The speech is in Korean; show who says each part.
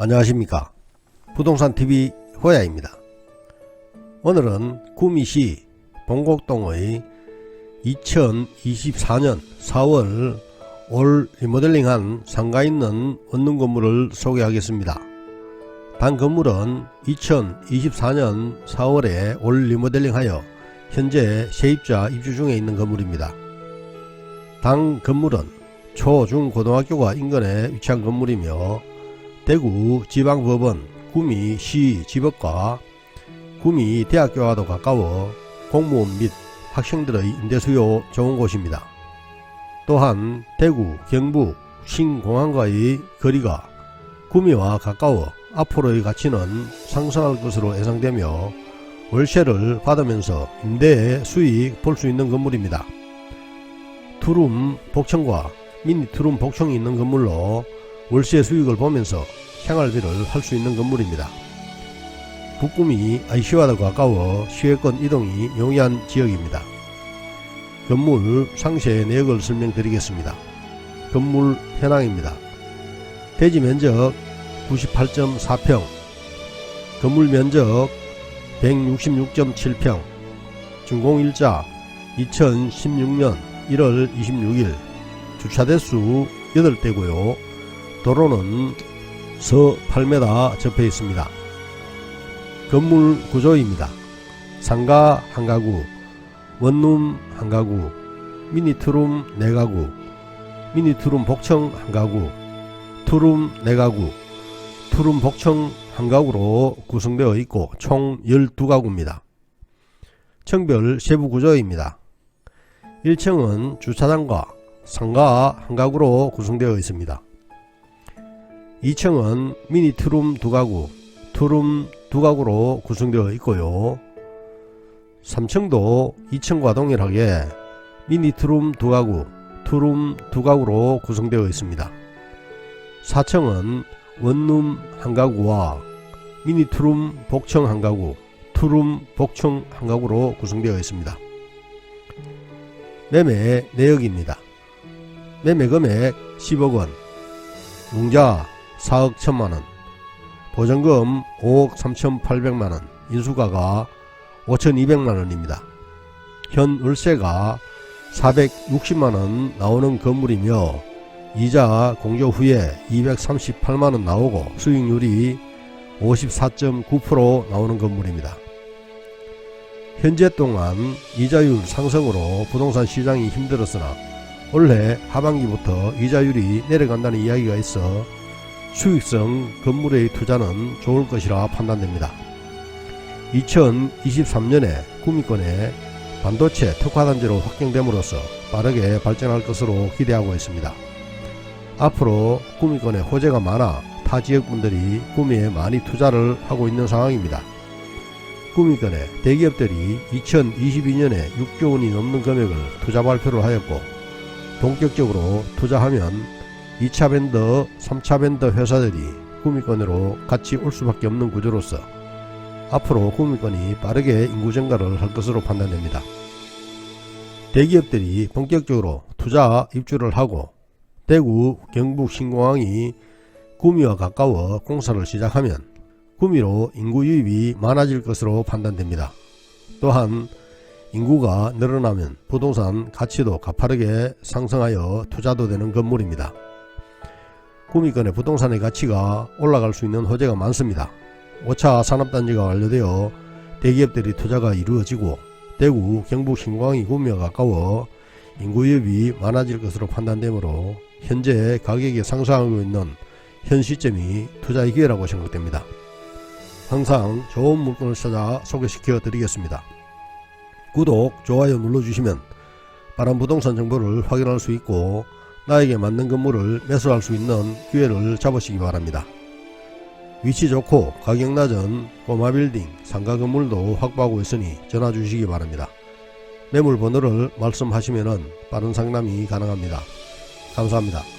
Speaker 1: 안녕하십니까. 부동산TV 호야입니다. 오늘은 구미시 봉곡동의 2024년 4월 올 리모델링한 상가 있는 원룸 건물을 소개하겠습니다. 단 건물은 2024년 4월에 올 리모델링하여 현재 세입자 입주 중에 있는 건물입니다. 당 건물은 초, 중, 고등학교가 인근에 위치한 건물이며 대구 지방법원 구미 시 지법과 구미 대학교와도 가까워 공무원 및 학생들의 임대 수요 좋은 곳입니다. 또한 대구, 경북, 신공항과의 거리가 구미와 가까워 앞으로의 가치는 상승할 것으로 예상되며 월세를 받으면서 임대의 수익 볼 수 있는 건물입니다. 투룸 복층과 미니 투룸 복층이 있는 건물로 월세 수익을 보면서 생활비를 할 수 있는 건물입니다. 북구미 IC와도 가까워 시외권 이동이 용이한 지역입니다. 건물 상세 내역을 설명드리겠습니다. 건물 현황입니다. 대지 면적 98.4평, 건물 면적 166.7평, 준공일자 2016년 1월 26일, 주차대수 8대고요. 도로는 서 8m 접해 있습니다. 건물 구조입니다. 상가 한 가구, 원룸 한 가구, 미니 투룸 네 가구, 미니 투룸 복층 한 가구, 투룸 네 가구, 투룸 복층 한 가구로 구성되어 있고 총 12가구입니다. 청별 세부 구조입니다. 1층은 주차장과 상가 한 가구로 구성되어 있습니다. 2층은 미니 투룸 두 가구, 투룸 두 가구로 구성되어 있고요. 3층도 2층과 동일하게 미니 투룸 두 가구, 투룸 두 가구로 구성되어 있습니다. 4층은 원룸 한 가구와 미니 투룸 복층 한 가구, 투룸 복층 한 가구로 구성되어 있습니다. 매매 내역입니다. 매매 금액 10억 원, 융자 4억 1천만 원, 보전금 5억 3천8백만원, 인수가가 5천2백만원입니다. 현 월세가 460만 원 나오는 건물이며 이자 공조 후에 238만 원 나오고 수익률이 54.9% 나오는 건물입니다. 현재 동안 이자율 상승으로 부동산 시장이 힘들었으나 올해 하반기부터 이자율이 내려간다는 이야기가 있어 수익성 건물의 투자는 좋을 것이라 판단됩니다. 2023년에 구미권에 반도체 특화단지로 확정됨으로써 빠르게 발전할 것으로 기대하고 있습니다. 앞으로 구미권에 호재가 많아 타 지역분들이 구미에 많이 투자를 하고 있는 상황입니다. 구미권에 대기업들이 2022년에 6조 원이 넘는 금액을 투자 발표를 하였고 본격적으로 투자하면 2차 밴더, 3차 밴더 회사들이 구미권으로 같이 올 수밖에 없는 구조로서 앞으로 구미권이 빠르게 인구 증가를 할 것으로 판단됩니다. 대기업들이 본격적으로 투자 입주를 하고 대구, 경북 신공항이 구미와 가까워 공사를 시작하면 구미로 인구 유입이 많아질 것으로 판단됩니다. 또한 인구가 늘어나면 부동산 가치도 가파르게 상승하여 투자도 되는 건물입니다. 구미권의 부동산의 가치가 올라갈 수 있는 호재가 많습니다. 5차 산업단지가 완료되어 대기업들이 투자가 이루어지고 대구, 경북 신공항이 구미와 가까워 인구 유입이 많아질 것으로 판단되므로 현재 가격이 상승하고 있는 현 시점이 투자의 기회라고 생각됩니다. 항상 좋은 물건을 찾아 소개시켜 드리겠습니다. 구독, 좋아요 눌러주시면 빠른 부동산 정보를 확인할 수 있고 나에게 맞는 건물을 매수할 수 있는 기회를 잡으시기 바랍니다. 위치 좋고 가격 낮은 꼬마 빌딩 상가 건물도 확보하고 있으니 전화 주시기 바랍니다. 매물 번호를 말씀하시면 빠른 상담이 가능합니다. 감사합니다.